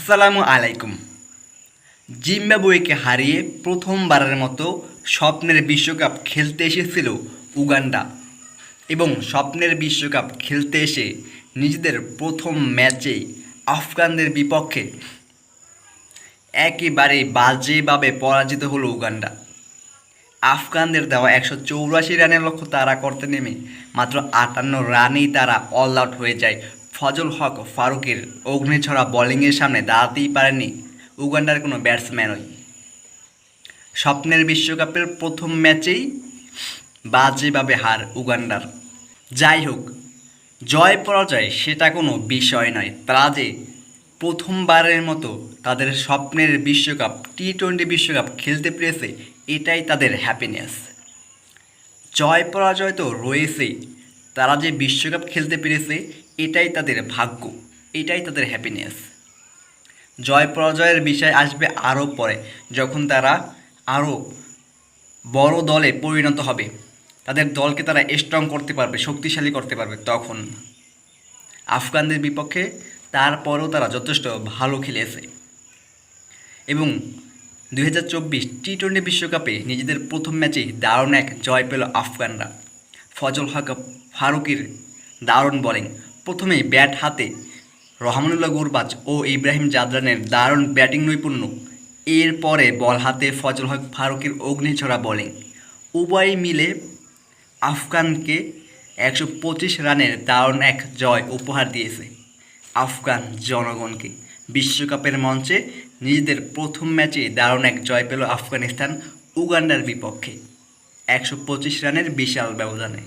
আসসালামু আলাইকুম। জিম্বাবুয়েকে হারিয়ে প্রথমবারের মতো স্বপ্নের বিশ্বকাপ খেলতে এসেছিল উগান্ডা এবং স্বপ্নের বিশ্বকাপ খেলতে এসে নিজেদের প্রথম ম্যাচেই আফগানদের বিপক্ষে একেবারে বাজেভাবে পরাজিত হলো উগান্ডা। আফগানদের দেওয়া একশো চৌরাশি রানের লক্ষ্য তারা করতে নেমে মাত্র আটান্ন রানেই তারা অল আউট হয়ে যায় ফজল হক ফারুকের অগ্নিছড়া বোলিংয়ের সামনে দাঁড়াতেই পারেনি উগান্ডার কোনো ব্যাটসম্যানই স্বপ্নের বিশ্বকাপের প্রথম ম্যাচেই বাজেভাবে হার উগান্ডার। যাই হোক, জয় পরাজয় সেটা কোনো বিষয় নয়। তারা যে প্রথমবারের মতো তাদের স্বপ্নের বিশ্বকাপ টি টোয়েন্টি বিশ্বকাপ খেলতে পেরেছে, এটাই তাদের হ্যাপিনেস জয় পরাজয় তো রয়েছেই। তারা যে বিশ্বকাপ খেলতে পেরেছে এটাই তাদের ভাগ্য, এটাই তাদের হ্যাপিনেস জয় পরাজয়ের বিষয় আসবে আরও পরে, যখন তারা আরও বড় দলে পরিণত হবে। তাদের দলকে তারা স্ট্রং করতে পারবে, শক্তিশালী করতে পারবে তখন। আফগানদের বিপক্ষে তারপরেও তারা যথেষ্ট ভালো খেলেছে। এবং দুই হাজার চব্বিশ টি টোয়েন্টি বিশ্বকাপে নিজেদের প্রথম ম্যাচেই দারুণ এক জয় পেল আফগানরা। ফজল হক ফারুকের দারুণ বোলিং প্রথমেই ব্যাট হাতে রহমানুল্লাহ গুরবাজ ও ইব্রাহিম জাদরানের দারুণ ব্যাটিং নৈপুণ্য। এরপরে বল হাতে ফজল হক ফারুকের অগ্নিছড়া বোলিং উভয় মিলে আফগানকে একশো পঁচিশ রানের দারুণ এক জয় উপহার দিয়েছে। আফগান জনগণকে বিশ্বকাপের মঞ্চে নিজেদের প্রথম ম্যাচে দারুণ এক জয় পেল আফগানিস্তান উগান্ডার বিপক্ষে। একশো পঁচিশ রানের বিশাল ব্যবধানে।